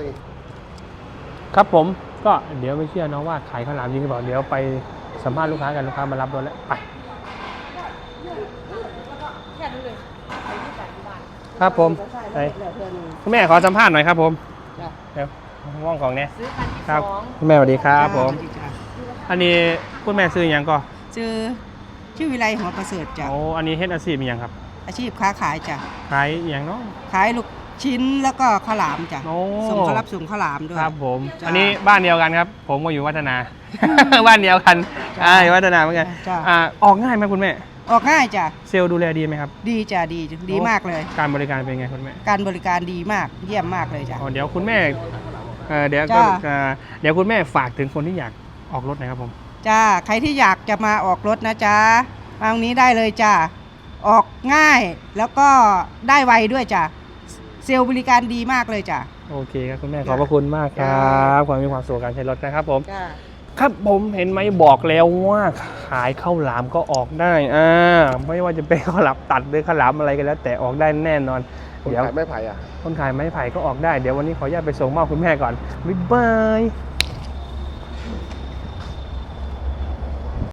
สิครับผมก็เดี๋ยวไม่เชื่อเนาะว่าขายข้าวหลามจริงหรือเปล่าเดี๋ยวไปสัมภาษณ์ลูกค้ากันลูกค้ามารับรถแล้วไปแค่นั้นเลยไปที่สายที่บ้านครับผมใช่เหลือเพื่อนคุณแม่ขอสัมภาษณ์หน่อยครับผมจ้ะเดี๋ยวว่องของเนี่ยซื้อคันที่ครับสองคุณแม่สวัสดีครับผมจ้ะจ้ะอันนี้คุณแม่ซื้ออยังก็ชื่อชื่อวิไลหัวประเสริฐจ้ะโอ้อันนี้เฮ็ดอาชีพอหยังครับ อาชีพค้าขายจ้ะขายอหย่างเนาะขายลูก ชิ้นแล้วก็ข้าวหลามจ้ะโอ้ ส่งเขารับส่งข้าวหลามด้วย ครับผม จ้ะอันนี้บ้านเดียวกันครับ ผมก็อยู่วัฒนา บ้านเดียวกันจ้ะอ่าอยู่วัฒนาเหมือนกันจ้ะ อ่าออกง่ายไหมคุณแม่ ออกง่ายจ้ะเซลล์ดูแลดีไหมครับ ดีจ้ะดีดีมากเลย การบริการเป็นไงคุณแม่การบริการดีมากเยี่ยมมากเลยจ้ะ อ๋อเดี๋ยวคุณแม่เอ่อเดี๋ยวก็จ้ะ เอ่อเดี๋ยวคุณแม่ฝากถึงคนที่อยากออกรถหนะครับผม จ้าใครที่อยากจะมาออกรถนะจ๊ะมาตรงนี้ได้เลยจ้ะออกง่ายแล้วก็ได้ไวด้วยจ้ะ เซลล์บริการดีมากเลยจ้ะ โอเคครับคุณแม่จ้ะขอบพระคุณมากครัจ้บความมีความสุขกับการใช้รถนะครับผม จ้าครับผมเห็นไหมบอกแล้วว่าขายข้าวหลามก็ออกได้อ่าไม่ว่าจะเป็นข้าวหลามตัดหรือข้าวหลามอะไรก็แล้ว แต่ออกได้แน่นอน คนเดี๋ยวขายไม้ไผ่อะ คนขายไม้ไผ่ก็ออกได้เดี๋ยววันนี้ขออนุญาตไปส่งมอบคุณแม่ก่อนบ๊ายบาย